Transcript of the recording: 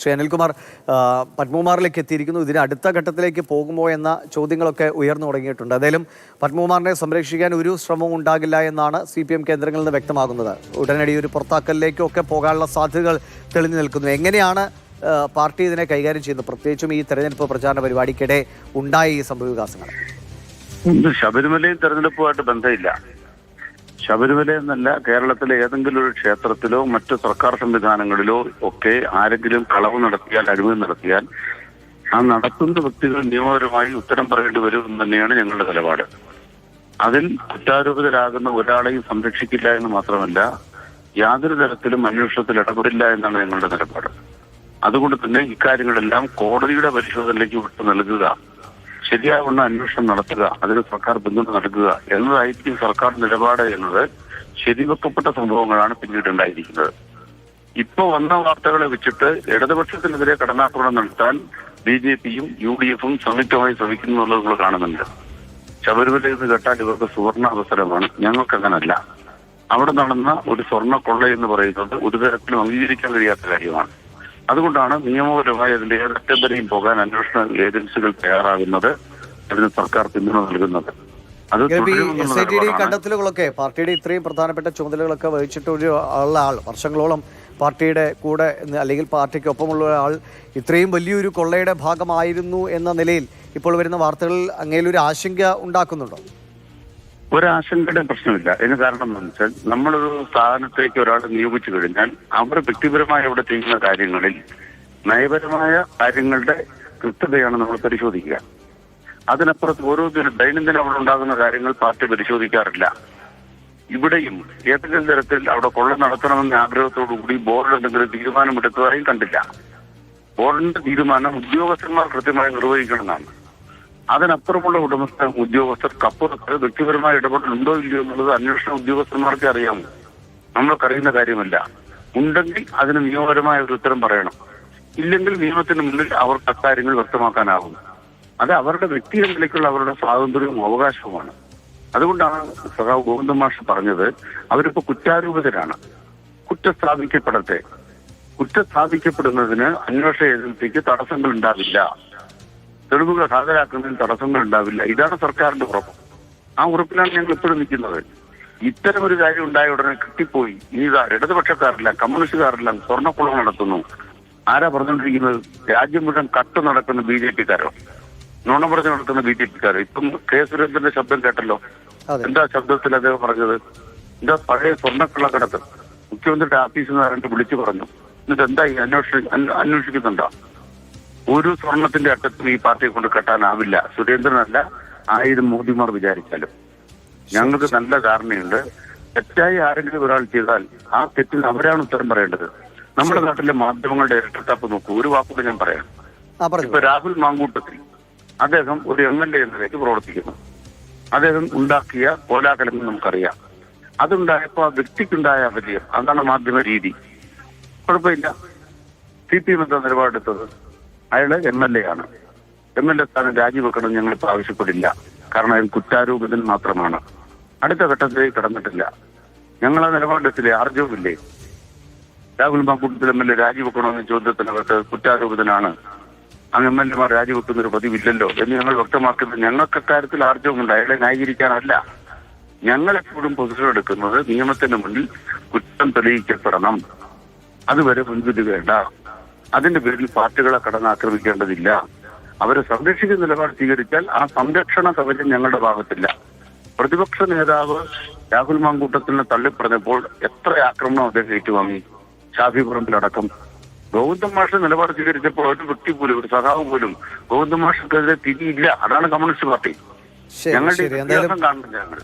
ശ്രീ അനിൽകുമാർ പത്മകുമാറിലേക്ക് എത്തിയിരിക്കുന്നു. ഇതിന് അടുത്ത ഘട്ടത്തിലേക്ക് പോകുമോ എന്ന ചോദ്യങ്ങളൊക്കെ ഉയർന്നു തുടങ്ങിയിട്ടുണ്ട്. അതേലും പത്മകുമാറിനെ സംരക്ഷിക്കാൻ ഒരു ശ്രമവും ഉണ്ടാകില്ല എന്നാണ് സി പി എം കേന്ദ്രങ്ങളിൽ നിന്ന് വ്യക്തമാകുന്നത്. ഉടനടി ഒരു പുറത്താക്കലിലേക്കും ഒക്കെ പോകാനുള്ള സാധ്യതകൾ തെളിഞ്ഞു നിൽക്കുന്നു. എങ്ങനെയാണ് പാർട്ടി ഇതിനെ കൈകാര്യം ചെയ്യുന്നത്? പ്രത്യേകിച്ചും ഈ തെരഞ്ഞെടുപ്പ് പ്രചാരണ പരിപാടിക്കിടെ ഉണ്ടായ ഈ സംഭവവികാസങ്ങൾ. വികാസങ്ങൾ ശബരിമലയും തെരഞ്ഞെടുപ്പുമായിട്ട് ബന്ധമില്ല. ശബരിമല എന്നല്ല കേരളത്തിലെ ഏതെങ്കിലും ഒരു ക്ഷേത്രത്തിലോ മറ്റു സർക്കാർ സംവിധാനങ്ങളിലോ ഒക്കെ ആരെങ്കിലും കളവ് നടത്തിയാൽ അഴിമതി നടത്തിയാൽ ആ നടത്തുന്ന വ്യക്തികൾ നിയമപരമായി ഉത്തരം പറയേണ്ടി വരും എന്ന് തന്നെയാണ് ഞങ്ങളുടെ നിലപാട്. അതിൽ കുറ്റാരോപിതരാകുന്ന ഒരാളെയും സംരക്ഷിക്കില്ല എന്ന് മാത്രമല്ല യാതൊരു തരത്തിലും അന്വേഷണത്തിൽ ഇടപെടില്ല എന്നാണ് ഞങ്ങളുടെ നിലപാട്. അതുകൊണ്ട് തന്നെ ഇക്കാര്യങ്ങളെല്ലാം കോടതിയുടെ പരിശോധനയിലേക്ക് വിട്ടു നൽകുക. ശരിയാവുന്ന അന്വേഷണം നടത്തുക അതിന് സർക്കാർ പിന്തുണ നൽകുക എന്നതായിരിക്കും സർക്കാർ നിലപാട് എന്നത്. ശരിവെക്കപ്പെട്ട സംഭവങ്ങളാണ് പിന്നീട് ഉണ്ടായിരിക്കുന്നത്. ഇപ്പൊ വന്ന വാർത്തകളെ വെച്ചിട്ട് ഇടതുപക്ഷത്തിനെതിരെ കടന്നാക്രമണം നടത്താൻ ബി ജെ പിയും യു ഡി എഫും സംയുക്തമായി ശ്രമിക്കുന്നു എന്നുള്ളത് നമ്മൾ കാണുന്നുണ്ട്. ശബരിമലയിൽ നിന്ന് കേട്ടാൽ ഇവർക്ക് സുവർണ അവസരമാണ്. ഞങ്ങൾക്ക് അങ്ങനല്ല അവിടെ നടന്ന ഒരു സ്വർണ കൊള്ള എന്ന് പറയുന്നത് ഒരു തരത്തിലും അംഗീകരിക്കാൻ കഴിയാത്ത കാര്യമാണ്. അതുകൊണ്ടാണ് നിയമപരമായി അതിന്റെ ഏതറ്റം വരെയും പോകാൻ അന്വേഷണ ഏജൻസികൾ തയ്യാറാകുന്നത് അതിന് സർക്കാർ പിന്തുണ നൽകുന്നത്. അത് ഈ തുടരുമെന്നുള്ള എസ് ഐ ടി ഡി കണ്ടെത്തലുകളൊക്കെ പാർട്ടിയുടെ ഇത്രയും പ്രധാനപ്പെട്ട ചുമതലകളൊക്കെ വഹിച്ചിട്ട് ഒരു ഉള്ള ആൾ വർഷങ്ങളോളം പാർട്ടിയുടെ കൂടെ അല്ലെങ്കിൽ പാർട്ടിക്ക് ഒപ്പമുള്ള ഒരാൾ ഇത്രയും വലിയൊരു കൊള്ളയുടെ ഭാഗമായിരുന്നു എന്ന നിലയിൽ ഇപ്പോൾ വരുന്ന വാർത്തകളിൽ അങ്ങേലൊരു ആശങ്ക ഉണ്ടാക്കുന്നുണ്ടോ? ഒരാശങ്കയുടെ പ്രശ്നമില്ല. ഇതിന് കാരണം എന്ന് വെച്ചാൽ നമ്മളൊരു സ്ഥാപനത്തേക്ക് ഒരാളെ നിയോഗിച്ചു കഴിഞ്ഞാൽ അവർ വ്യക്തിപരമായി അവിടെ ചെയ്യുന്ന കാര്യങ്ങളിൽ നയപരമായ കാര്യങ്ങളുടെ കൃത്യതയാണ് നമ്മൾ പരിശോധിക്കുക. അതിനപ്പുറത്ത് ഓരോ ദിനം ദൈനംദിനം അവിടെ ഉണ്ടാകുന്ന കാര്യങ്ങൾ പാർട്ടി പരിശോധിക്കാറില്ല. ഇവിടെയും ഏതെങ്കിലും തരത്തിൽ അവിടെ കൊള്ള നടത്തണമെന്ന ആഗ്രഹത്തോടുകൂടി ബോർഡ് എന്തെങ്കിലും തീരുമാനമെടുത്തതായും കണ്ടില്ല. ബോർഡിന്റെ തീരുമാനം ഉദ്യോഗസ്ഥന്മാർ കൃത്യമായി നിർവഹിക്കണമെന്നാണ് അതിനപ്പുറമുള്ള ഉടമസ്ഥ ഉദ്യോഗസ്ഥർക്കപ്പുറത്ത് വ്യക്തിപരമായ ഇടപെടലുണ്ടോ ഇല്ലയോ എന്നുള്ളത് അന്വേഷണ ഉദ്യോഗസ്ഥന്മാർക്ക് അറിയാമോ നമ്മൾക്കറിയുന്ന കാര്യമല്ല. ഉണ്ടെങ്കിൽ അതിന് നിയമപരമായ ഒരു ഉത്തരം പറയണം. ഇല്ലെങ്കിൽ നിയമത്തിന് മുന്നിൽ അവർക്ക് അക്കാര്യങ്ങൾ വ്യക്തമാക്കാനാവും അത് അവരുടെ വ്യക്തി നിലയ്ക്കുള്ള അവരുടെ സ്വാതന്ത്ര്യവും അവകാശവുമാണ്. അതുകൊണ്ടാണ് സഖാവ് ഗോവിന്ദ മാഷ് പറഞ്ഞത് അവരിപ്പോ കുറ്റാരൂപിതരാണ്. കുറ്റം സ്ഥാപിക്കപ്പെടട്ടെ കുറ്റം സ്ഥാപിക്കപ്പെടുന്നതിന് അന്വേഷണ ഏജൻസിക്ക് തടസ്സങ്ങൾ ഉണ്ടാവില്ല. തെളിവുകൾ ഹാജരാക്കുന്നതിന് തടസ്സങ്ങൾ ഉണ്ടാവില്ല ഇതാണ് സർക്കാരിന്റെ ഉറപ്പ്. ആ ഉറപ്പിലാണ് ഞങ്ങൾ ഇപ്പോഴും നിൽക്കുന്നത്. ഇത്തരം ഒരു കാര്യം ഉണ്ടായ ഉടനെ കിട്ടിപ്പോയി. ഇനി ഇതാ ഇടതുപക്ഷക്കാരില്ല കമ്മ്യൂണിസ്റ്റുകാരില്ല സ്വർണക്കുളം നടത്തുന്നു. ആരാ പറഞ്ഞുകൊണ്ടിരിക്കുന്നത്? രാജ്യം മുഴുവൻ കട്ട് നടക്കുന്ന ബി ജെ പിക്കാരോ? നുണ പറഞ്ഞു നടത്തുന്ന ബി ജെ പിക്കാരോ? ഇപ്പം കെ സുരേന്ദ്രന്റെ ശബ്ദം കേട്ടല്ലോ. എന്താ ശബ്ദത്തിൽ അദ്ദേഹം പറഞ്ഞത്? എന്താ പഴയ സ്വർണക്കള്ളക്കടത്ത് മുഖ്യമന്ത്രിയുടെ ആഫീസിൽ നിന്ന് വിളിച്ചു പറഞ്ഞു. എന്നിട്ട് എന്താ ഈ അന്വേഷണം അന്വേഷിക്കുന്നുണ്ടോ? ഒരു സ്വർണത്തിന്റെ അറ്റത്തും ഈ പാർട്ടിയെ കൊണ്ട് കെട്ടാനാവില്ല. സുരേന്ദ്രനല്ല ആയിരം മോദിമാർ വിചാരിച്ചാലും. ഞങ്ങൾക്ക് നല്ല ധാരണയുണ്ട്. തെറ്റായി ആരെങ്കിലും ഒരാൾ ചെയ്താൽ ആ തെറ്റിന് അവരാണ് ഉത്തരം പറയേണ്ടത്. നമ്മുടെ നാട്ടിലെ മാധ്യമങ്ങളുടെ ഇരട്ടത്താപ്പ് നോക്കൂ. ഒരു വാക്കുകൂടെ ഞാൻ പറയാം. ഇപ്പൊ രാഹുൽ മാങ്കൂട്ടത്തിൽ അദ്ദേഹം ഒരു എം എൽ എ എന്ന നിലയ്ക്ക് പ്രവർത്തിക്കുന്നു. അദ്ദേഹം ഉണ്ടാക്കിയ കോലാഹലങ്ങൾ നമുക്കറിയാം. അതുണ്ടായപ്പോ ആ വ്യക്തിക്കുണ്ടായ വിജയം അതാണ് മാധ്യമ രീതി. കുഴപ്പമില്ല. സി പി എം എന്താ നിലപാടെടുത്തത്? അയാൾ എം എൽ എ ആണ്. എം എൽ എ സ്ഥാനം രാജിവെക്കണം ഞങ്ങളിപ്പോ ആവശ്യപ്പെടില്ല. കാരണം അയാൾ കുറ്റാരോപിതൻ മാത്രമാണ്. അടുത്ത ഘട്ടത്തിലേക്ക് കടന്നിട്ടില്ല. ഞങ്ങൾ ആ നിലപാടെത്തില്ലേ ആർജവുമില്ലേ Rahul Mamkootathil M L A രാജിവെക്കണമെന്ന ചോദ്യത്തിനകത്ത് കുറ്റാരോപിതനാണ്. അങ്ങ് എം എൽ എമാർ രാജിവെക്കുന്ന ഒരു പതിവില്ലല്ലോ എന്ന് ഞങ്ങൾ വ്യക്തമാക്കുന്നത് ഞങ്ങൾക്ക് അക്കാര്യത്തിൽ ആർജവമുണ്ട് അയാളെ ന്യായീകരിക്കാനല്ല. ഞങ്ങൾ എപ്പോഴും പൊസിഷൻ എടുക്കുന്നത് നിയമത്തിന് മുന്നിൽ കുറ്റം തെളിയിക്കപ്പെടണം. അതുവരെ മുൻവിധി വേണ്ട. അതിന്റെ പേരിൽ പാർട്ടികളെ കടന്നാക്രമിക്കേണ്ടതില്ല. അവരെ സംരക്ഷിക്കുന്ന നിലപാട് സ്വീകരിച്ചാൽ ആ സംരക്ഷണ കവചം ഞങ്ങളുടെ ഭാഗത്തില്ല. പ്രതിപക്ഷ നേതാവ് രാഹുൽ മാങ്കൂട്ടത്തിനെ തള്ളിപ്പറഞ്ഞപ്പോൾ എത്ര ആക്രമണം അദ്ദേഹം ഏറ്റുവാങ്ങി? ഷാഫി പറമ്പിലടക്കം ഗൗതം മാഷ നിലപാട് സ്വീകരിച്ചപ്പോൾ ഒരു വ്യക്തി പോലും ഒരു സഹാവ് പോലും ഗൗതം മാഷക്കെതിരെ തിരിയില്ല. അതാണ് കമ്മ്യൂണിസ്റ്റ് പാർട്ടി. ഞങ്ങളുടെ കാണുന്നില്ല ഞങ്ങൾ.